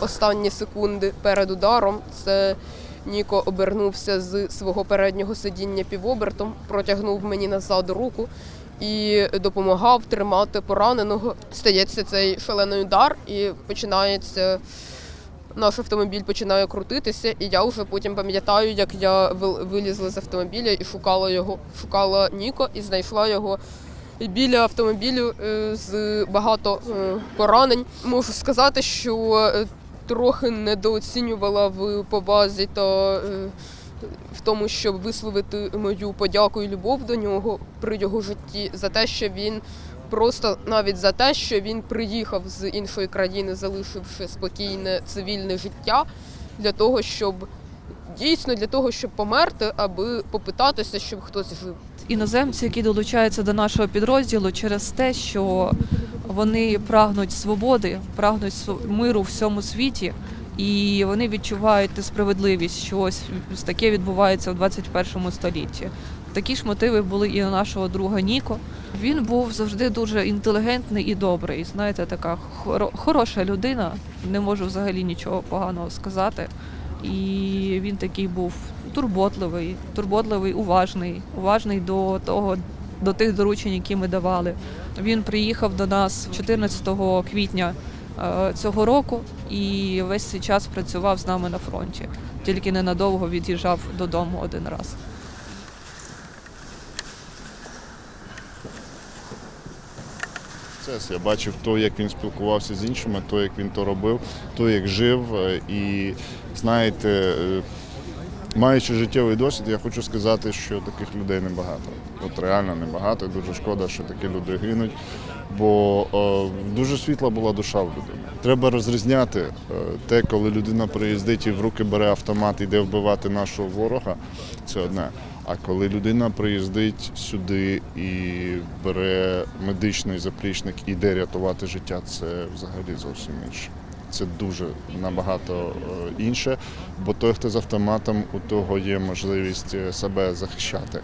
останні секунди перед ударом. Це Ніко обернувся з свого переднього сидіння півобертом, протягнув мені назад руку і допомагав тримати пораненого. Стається цей шалений удар, і починається наш автомобіль починає крутитися, і я вже потім пам'ятаю, як я вилізла з автомобіля і шукала його, шукала Ніко і знайшла його біля автомобілю е, з багато е, поранень. Можу сказати, що е, трохи недооцінювала в повазі та е, в тому, щоб висловити мою подяку і любов до нього при його житті за те, що він просто навіть за те, що він приїхав з іншої країни, залишивши спокійне цивільне життя для того, щоб дійсно для того, щоб померти, аби попитатися, щоб хтось жив. іноземці, які долучаються до нашого підрозділу через те, що вони прагнуть свободи, прагнуть миру в всьому світі, і вони відчувають несправедливість, що ось таке відбувається в 21 столітті. Такі ж мотиви були і у нашого друга Ніко. Він був завжди дуже інтелігентний і добрий. Знаєте, така хоро- хороша людина. Не можу взагалі нічого поганого сказати. І він такий був турботливий, турботливий, уважний, уважний до того, до тих доручень, які ми давали. Він приїхав до нас 14 квітня е, цього року і весь цей час працював з нами на фронті. Тільки ненадовго від'їжджав додому один раз. Я бачив то, як він спілкувався з іншими, то, як він то робив, то, як жив. е, І знаєте, е, маючи життєвий досвід, я хочу сказати, що таких людей небагато. От реально небагато. І дуже шкода, що такі люди гинуть. Бо е, дуже світла була душа в людини. Треба розрізняти е, те, коли людина приїздить і в руки бере автомат і йде вбивати нашого ворога. Це одне. А коли людина приїздить сюди і бере медичний заплічник і йде рятувати життя, це взагалі зовсім інше. Це дуже набагато е, інше, бо той, хто з автоматом, у того є можливість е, себе захищати.